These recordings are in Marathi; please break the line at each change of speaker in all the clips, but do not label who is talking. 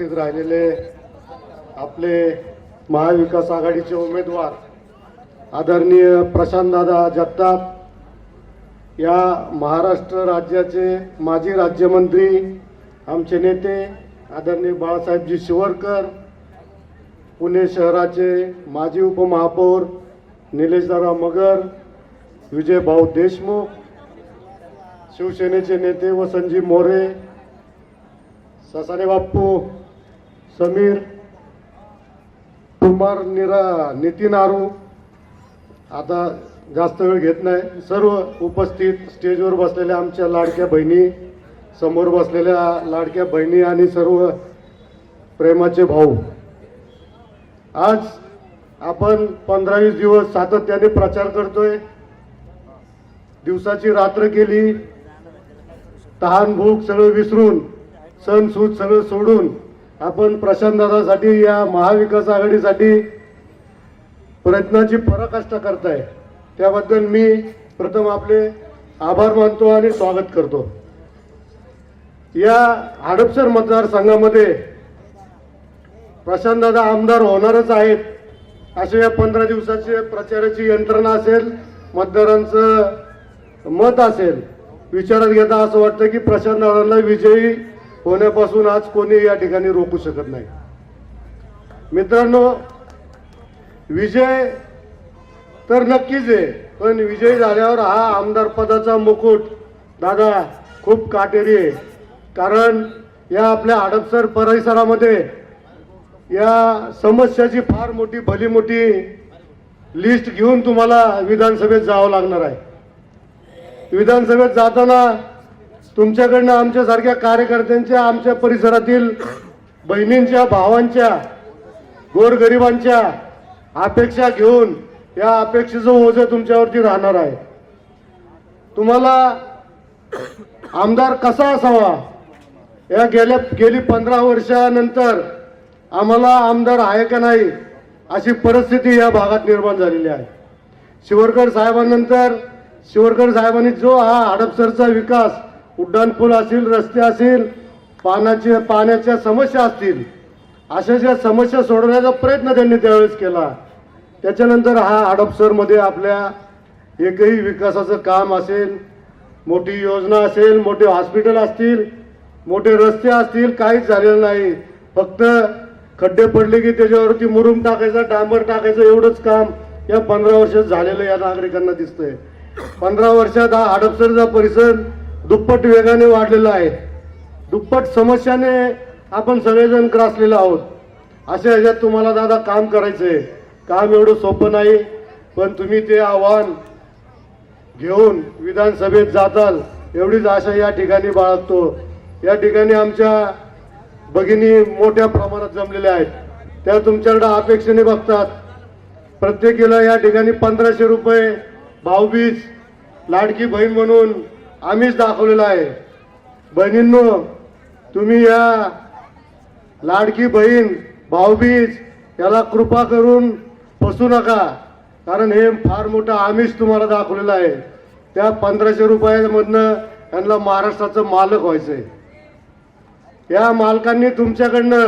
उपस्थित राहिलेले आपले महाविकास आघाडीचे उमेदवार आदरणीय प्रशांतदादा जगताप या महाराष्ट्र राज्याचे माजी राज्यमंत्री आमचे नेते आदरणीय बाळासाहेबजी शिवरकर पुणे शहराचे माजी उपमहापौर निलेशदादा मगर विजय भाऊ देशमुख शिवसेनेचे नेते वसंतजी मोरे ससाने बाप्पू समीर कुमार निरा नितीन आरू आता जास्त वेळ घेत नाही. सर्व उपस्थित स्टेजवर बसलेल्या आमच्या लाडक्या बहिणी समोर बसलेल्या लाडक्या बहिणी आणि सर्व प्रेमाचे भाऊ. आज आपण पंधरा वीस दिवस सातत्याने प्रचार करतोय. दिवसाची रात्र केली. तहान भूक सगळं विसरून सण सूद सगळं सोडून आपण प्रशांतदादासाठी या महाविकास आघाडीसाठी प्रयत्नाची पराकाष्ठा करताय. त्याबद्दल मी प्रथम आपले आभार मानतो आणि स्वागत करतो. या हडपसर मतदारसंघामध्ये प्रशांतदादा आमदार होणारच आहेत अशा या पंधरा दिवसाचे प्रचाराची यंत्रणा असेल मतदारांचं मत असेल विचारात घेता असं वाटतं की प्रशांतदादांना विजयी होण्यापासून आज कोणी या ठिकाणी रोखू शकत नाही. मित्रांनो विजय तर नक्कीच आहे पण विजयी झाल्यावर हा आमदार पदाचा मुकुट दादा खूप काटेरी आहे. कारण या आपल्या हडपसर परिसरामध्ये या समस्याची फार मोठी भली मोठी लिस्ट घेऊन तुम्हाला विधानसभेत जावं लागणार आहे. विधानसभेत जाताना तुमच्याकडनं आमच्यासारख्या कार्यकर्त्यांच्या आमच्या परिसरातील बहिणींच्या भावांच्या गोरगरिबांच्या अपेक्षा घेऊन या अपेक्षेचं ओझं तुमच्यावरती राहणार आहे. तुम्हाला आमदार कसा असावा? या गेल्या गेली पंधरा वर्षानंतर आम्हाला आमदार आहे का नाही अशी परिस्थिती या भागात निर्माण झालेली आहे. शिवरकर साहेबांनंतर शिवरकर साहेबांनी जो हा हडपसरचा विकास उड्डाणपूल असतील रस्ते असतील पाण्याचे पाण्याच्या समस्या असतील अशा ज्या समस्या सोडवण्याचा प्रयत्न त्यांनी त्यावेळेस केला. त्याच्यानंतर हा हडपसरमध्ये आपल्या एकही विकासाचं काम असेल मोठी योजना असेल मोठे हॉस्पिटल असतील मोठे रस्ते असतील काहीच झालेलं नाही. फक्त खड्डे पडले की त्याच्यावरती मुरुम टाकायचा डांबर टाकायचं एवढंच काम या पंधरा वर्षात झालेलं या नागरिकांना दिसतंय. पंधरा वर्षात हा हडपसरचा परिसर दुप्पट वेगाने वाढलेलं आहे. दुप्पट समस्याने आपण सगळेजण ग्रासलेलो आहोत. अशा ह्याच्यात तुम्हाला दादा काम करायचं आहे काम एवढं सोपं नाही पण तुम्ही ते आव्हान घेऊन विधानसभेत जाताल एवढीच आशा या ठिकाणी बाळगतो. या ठिकाणी आमच्या भगिनी मोठ्या प्रमाणात जमलेल्या आहेत. त्या तुमच्याकडे अपेक्षेने बघतात. प्रत्येकीला या ठिकाणी पंधराशे रुपये भाऊबीज लाडकी बहीण म्हणून आम्हीच दाखवलेलं आहे. बहिणींनो तुम्ही या लाडकी बहीण भाऊबीज याला कृपा करून फसू नका. कारण हे फार मोठं आमिष तुम्हाला दाखवलेलं आहे. त्या पंधराशे रुपयामधनं यांना महाराष्ट्राचं मालक व्हायचं आहे या मालकांनी तुमच्याकडनं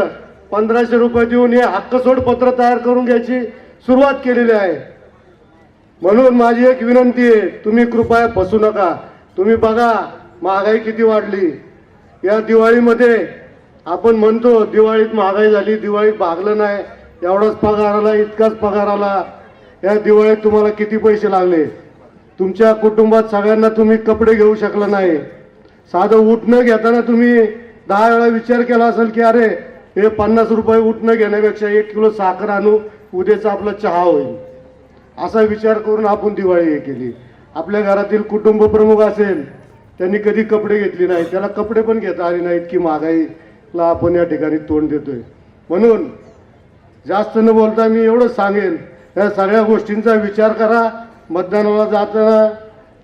पंधराशे रुपये देऊन हे हक्कसोड पत्र तयार करून घ्यायची सुरुवात केलेली आहे. म्हणून माझी एक विनंती आहे तुम्ही कृपया फसू नका. तुम्ही बघा महागाई किती वाढली. या दिवाळीमध्ये आपण म्हणतो दिवाळीत महागाई झाली दिवाळीत भागलं नाही एवढाच पगार आला इतकाच पगार आला. या दिवाळीत तुम्हाला किती पैसे लागले? तुमच्या कुटुंबात सगळ्यांना तुम्ही कपडे घेऊ शकला नाही. साधं उठणं घेताना तुम्ही दहा वेळा विचार केला असेल की अरे हे पन्नास रुपये उठणं घेण्यापेक्षा एक किलो साखर आणू उद्याचा आपला चहा होईल. असा विचार करून आपण दिवाळी हे केली. आपल्या घरातील कुटुंब प्रमुख असेल त्यांनी कधी कपडे घेतले नाही त्याला कपडे पण घेता आले नाहीत की महागाईला आपण या ठिकाणी तोंड देतोय. म्हणून जास्त न बोलता मी एवढंच सांगेन या सगळ्या गोष्टींचा विचार करा मतदानाला जाताना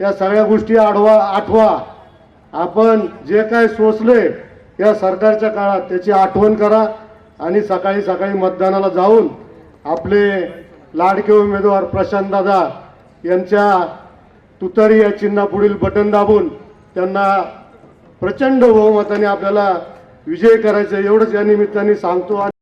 या सगळ्या गोष्टी आढवा आठवा. आपण जे काय सोचले या सरकारच्या काळात त्याची आठवण करा आणि सकाळी सकाळी मतदानाला जाऊन आपले लाडके उमेदवार प्रशांत दादा यांच्या तुतारी या चिन्हापुढील बटन दाबून त्यांना प्रचंड बहुमताने आपल्याला विजय करायचा एवढंच या निमित्ताने सांगतो आणि